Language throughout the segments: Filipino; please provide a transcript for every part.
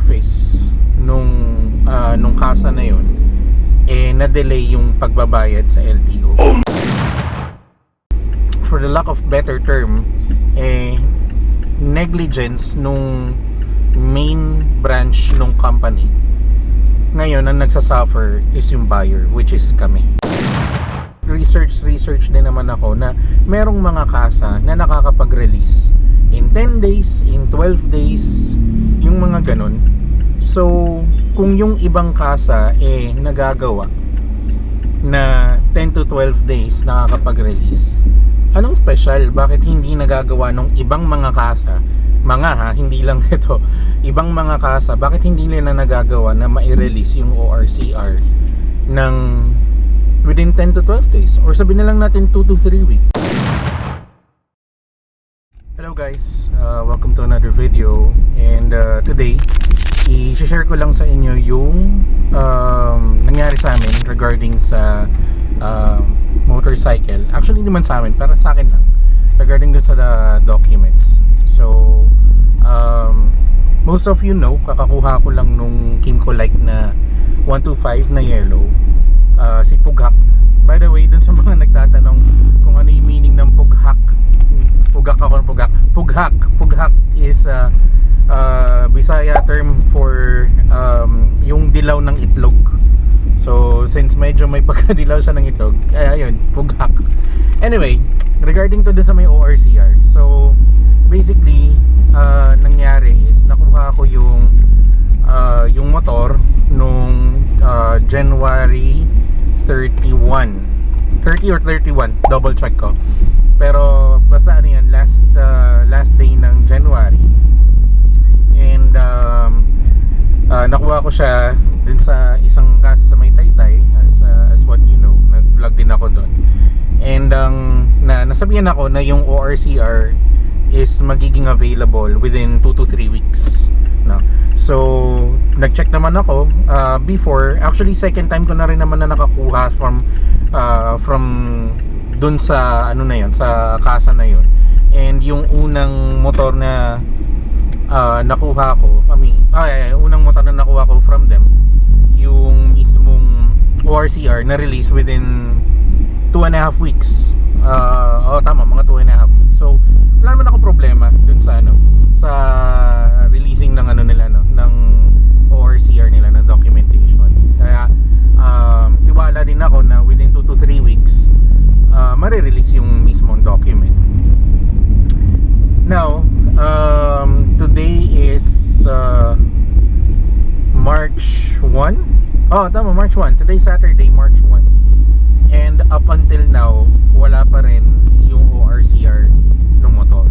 office nung ah, nung kasa na yon eh na-delay yung pagbabayad sa LTO. For the lack of better term, eh negligence nung main branch nung company. Ngayon, ang nagsasuffer is yung buyer, which is kami. Research, research din naman ako na merong mga kasa na nakakapag-release in 10 days, in 12 days, yung mga ganun. So, kung yung ibang kasa eh nagagawa na 10 to 12 days nakakapag-release, anong special? Bakit hindi nagagawa ng ibang mga kasa? Mga ha, hindi lang ito. Ibang mga kasa, bakit hindi nila nagagawa na ma-release yung ORCR ng within 10 to 12 days? Or sabihin na lang natin 2 to 3 weeks. Guys, uh, welcome to another video. And uh, today i-share ko lang sa inyo yung um, nangyari sa amin regarding sa um, motorcycle. Actually hindi man sa amin, para sa akin lang. Regarding dun sa uh, documents. So um, most of you know kakakuha ko lang nung Kimco Like na 125 na yellow uh, si Pughak. By the way dun sa mga nagtatanong kung ano yung meaning ng Pughak Pugak ako ng Pugak. Pughak. Pughak is uh, uh, Bisaya term for um, yung dilaw ng itlog. So, since medyo may pagkadilaw siya ng itlog, kaya yun, Pughak. Anyway, regarding to dun sa may ORCR. So, basically, uh, nangyari is nakuha ko yung uh, yung motor nung uh, January 31 30 or 31 double check ko pero basta ano yan last uh, last day ng January. And um, uh, nakuha ko siya dun sa isang casa sa may Taytay as, uh, as what you know nag vlog din ako doon and ang na, nasabihan ako na yung ORCR is magiging available within 2 to 3 weeks no? So nag-check naman ako uh, before actually second time ko na rin naman na nakakuha from uh, from dun sa ano na yon sa kasa na yon and yung unang motor na uh, nakuha ko I mean ay, ay, unang motor na nakuha ko from them yung mismong ORCR na release within 2 and a half weeks. Uh, oh tama mga 2 and a half weeks. So wala naman ako problema dun sa ano sa releasing ng ano nila no ng ORCR nila na documentation. Kaya um, tiwala din ako na within 2 to 3 weeks marirelease yung mismong document. Now um, today is uh, March 1 oh tama March 1 today Saturday March 1 and up until now wala pa rin yung ORCR ng motor.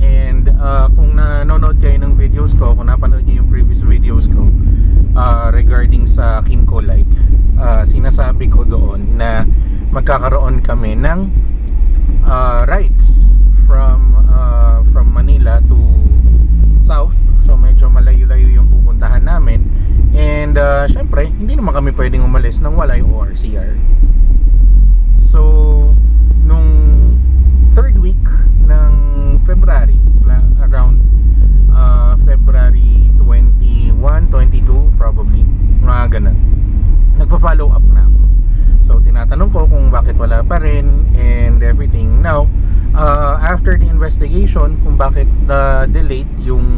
And uh, kung nanonood kayo ng videos ko kung napanood niyo yung previous videos ko uh, regarding sa Kimco Like uh, sinasabi ko doon na magkakaroon kami ng uh, rides from uh, from Manila to south. So medyo malayo-layo yung pupuntahan namin. And uh, syempre hindi naman kami pwedeng umalis nang wala yung ORCR so nung third week ng February la- around uh, February 21, 22 probably mga ganun nagpa-follow up na ako so tinatanong ko kung bakit wala pa rin and everything now uh, after the investigation kung bakit na delayed yung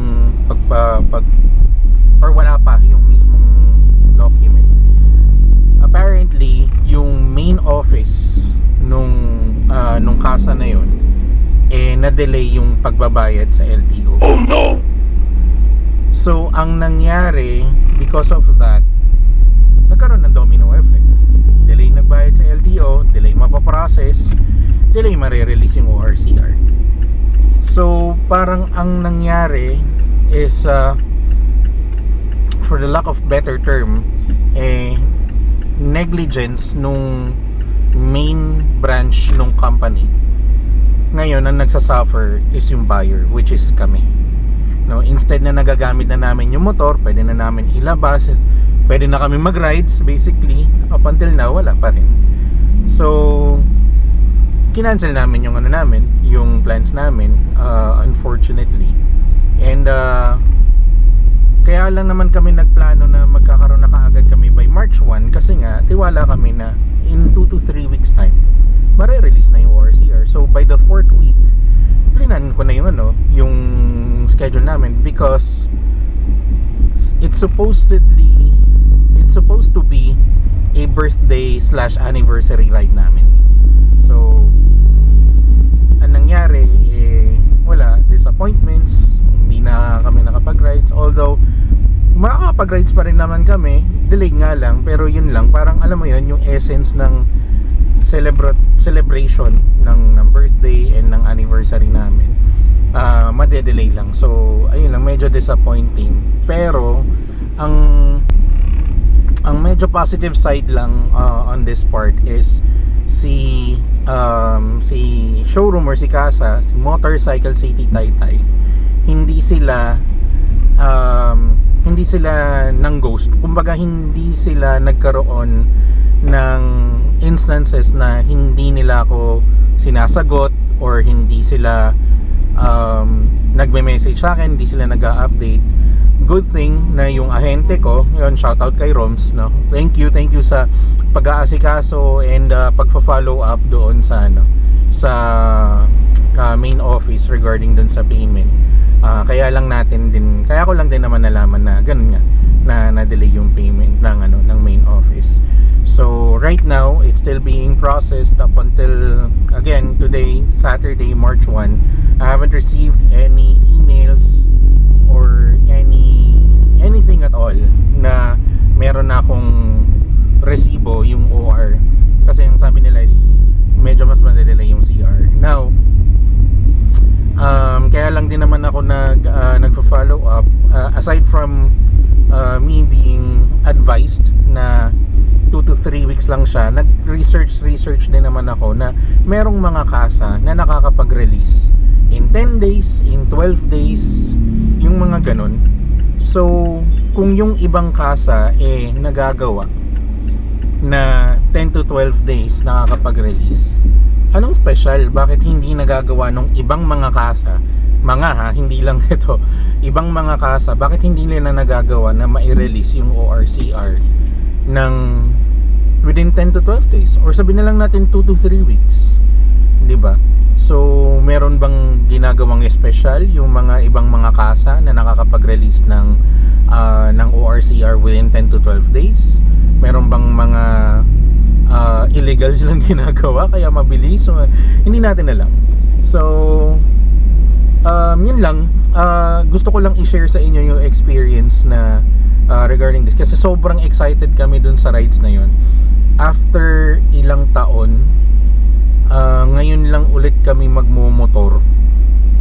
pagpa pag or wala pa yung mismong document apparently yung main office nung uh, nung kasa na yon eh na-delay yung pagbabayad sa LTO. Oh no. So ang nangyari because of that nagkaroon ng domino effect. Delay nagbayad sa LTO, delay mapaprocess, delay marirelease yung ORCR. So parang ang nangyari is uh, for the lack of better term eh negligence nung main branch nung company. Ngayon ang nagsasuffer is yung buyer which is kami. No instead na nagagamit na namin yung motor pwede na namin ilabas pwede na kami mag rides basically up until now wala pa rin. So kinancel namin yung ano namin yung plans namin uh, unfortunately and uh, kaya lang naman kami nagplano na magkakaroon na kaagad kami by March 1 kasi nga tiwala kami na in 2 to 3 weeks time mare-release na yung ORCR. So by the fourth week, plinan ko na yung ano, yung schedule namin because it's supposedly it's supposed to be a birthday slash anniversary ride namin. So ang nangyari eh wala disappointments hindi na kami nakapag-rides. Although makakapag-rides pa rin naman kami delayed nga lang pero yun lang parang alam mo yun yung essence ng celebra- celebration ng, ng birthday and ng anniversary namin uh, madedelay lang. So ayun lang medyo disappointing. Pero ang ang medyo positive side lang uh, on this part is si um, si showroom or si Casa, si Motorcycle City Taytay, hindi sila um, hindi sila ng ghost. Kumbaga hindi sila nagkaroon ng instances na hindi nila ako sinasagot or hindi sila um, nagme-message sa akin, hindi sila nag-update good thing na yung ahente ko, yun, shout out kay Roms, no? Thank you, thank you sa pag-aasikaso and uh, pagfa-follow up doon sa ano, sa uh, main office regarding doon sa payment. Uh, kaya lang natin din, kaya ko lang din naman nalaman na ganun nga na na-delay yung payment ng ano ng main office. So right now, it's still being processed up until again today, Saturday, March 1. I haven't received any emails at all na meron na akong resibo yung OR kasi ang sabi nila is medyo mas madedelay yung CR now um, kaya lang din naman ako nag uh, nagfa-follow up uh, aside from uh, me being advised na 2 to 3 weeks lang siya nag-research research din naman ako na merong mga kasa na nakakapag-release in 10 days, in 12 days yung mga ganun. So kung yung ibang kasa eh nagagawa na 10 to 12 days nakakapag-release. Anong special? Bakit hindi nagagawa ng ibang mga kasa? Mga ha, hindi lang ito. Ibang mga kasa, bakit hindi nila nagagawa na ma-release yung ORCR ng within 10 to 12 days? Or sabi na lang natin 2 to 3 weeks. 'di ba? So, meron bang ginagawang special yung mga ibang mga kasa na nakakapag-release ng uh, ng ORCR within 10 to 12 days? Meron bang mga uh, illegal silang ginagawa kaya mabilis? So, hindi natin alam. So, um, yun lang. Uh, gusto ko lang i-share sa inyo yung experience na uh, regarding this. Kasi sobrang excited kami dun sa rides na yun. After ilang taon, uh, ngayon lang ulit kami magmumotor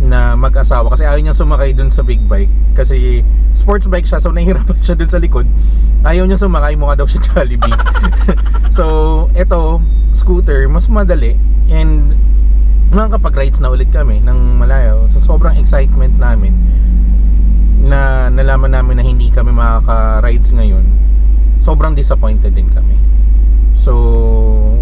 na mag-asawa. Kasi ayaw niya sumakay dun sa big bike. Kasi sports bike siya so nahihirapan siya dun sa likod. Ayaw niya sumakay mukha daw siya Jollibee. So eto scooter mas madali. And makakapag-rides na ulit kami ng malayo. So sobrang excitement namin na nalaman namin na hindi kami makaka-rides ngayon. Sobrang disappointed din kami. So,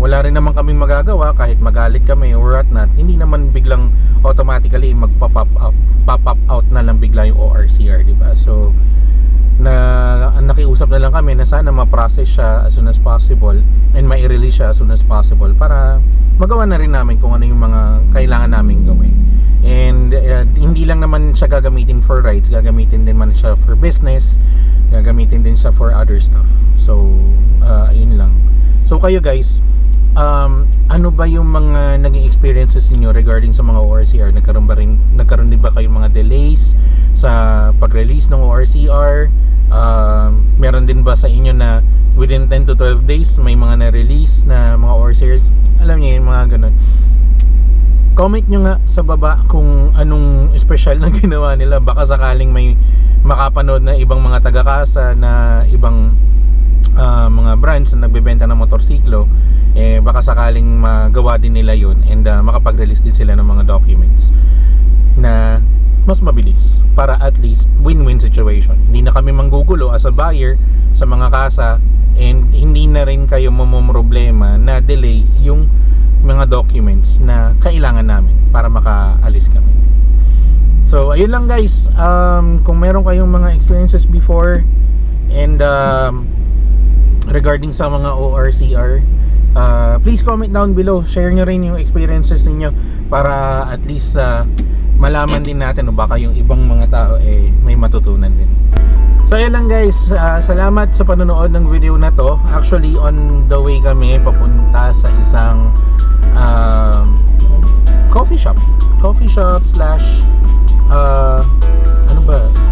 wala rin naman kaming magagawa kahit magalit kami or what not. Hindi naman biglang automatically magpa-pop up, pop up out na lang bigla yung ORCR, di ba? So, na nakiusap na lang kami na sana ma-process siya as soon as possible and ma-release siya as soon as possible para magawa na rin namin kung ano yung mga kailangan namin gawin. And uh, hindi lang naman siya gagamitin for rides, gagamitin din man siya for business, gagamitin din siya for other stuff. So, uh, yun lang. So kayo guys, um, ano ba yung mga naging experiences niyo regarding sa mga ORCR? Nagkaroon ba rin nagkaroon din ba kayong mga delays sa pag-release ng ORCR? Um, meron din ba sa inyo na within 10 to 12 days may mga na-release na mga ORCRs? Alam niyo yung mga ganun. Comment nyo nga sa baba kung anong special na ginawa nila. Baka sakaling may makapanood na ibang mga taga-kasa na ibang uh, mga brands na nagbebenta ng motorsiklo eh baka sakaling magawa din nila yun and uh, makapag-release din sila ng mga documents na mas mabilis para at least win-win situation hindi na kami manggugulo as a buyer sa mga kasa and hindi na rin kayo problema na delay yung mga documents na kailangan namin para makaalis kami So, ayun lang guys. Um, kung meron kayong mga experiences before and um, regarding sa mga ORCR, uh, please comment down below. Share nyo rin yung experiences ninyo para at least uh, malaman din natin o baka yung ibang mga tao eh may matutunan din. So ayun lang guys, Ah, salamat sa panonood ng video na to. Actually on the way kami papunta sa isang um, coffee shop. Coffee shop slash uh,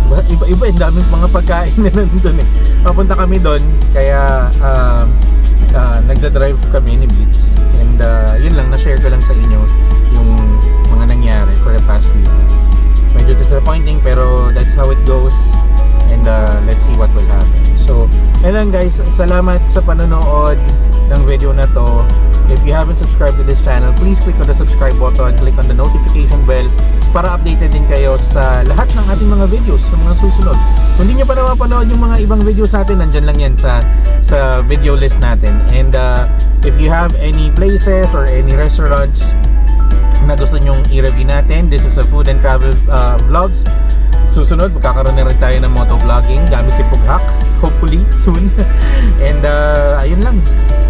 ano ba? Iba, iba, iba ang daming mga pagkain na nandun eh. Papunta kami doon kaya um, uh, nagda-drive kami ni Beats and uh, yun lang, na-share ko lang sa inyo yung mga nangyari for the past few months. Medyo disappointing pero that's how it goes and uh, let's see what will happen. So, ayun lang guys, salamat sa panonood ng video na to. If you haven't subscribed to this channel, please click on the subscribe button, click on the notification bell para updated din kayo sa lahat ng ating mga videos sa mga susunod. Kung hindi nyo pa napapanood yung mga ibang videos natin, nandyan lang yan sa sa video list natin. And uh, if you have any places or any restaurants na gusto nyong i-review natin, this is a food and travel uh, vlogs. Susunod, magkakaroon na rin tayo ng motovlogging gamit si Pughak. Hopefully, soon. and uh, ayun lang.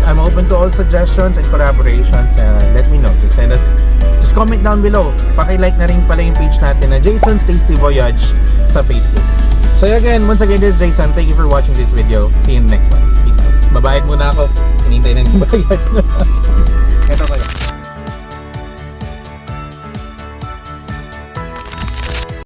I'm open to all suggestions and collaborations. Uh, let me know. Just send us, just comment down below. Paki-like na rin pala yung page natin na Jason's Tasty Voyage sa Facebook. So again, once again, this is Jason. Thank you for watching this video. See you in the next one. Peace out. Babayad muna ako. Hinintay na ng bayad.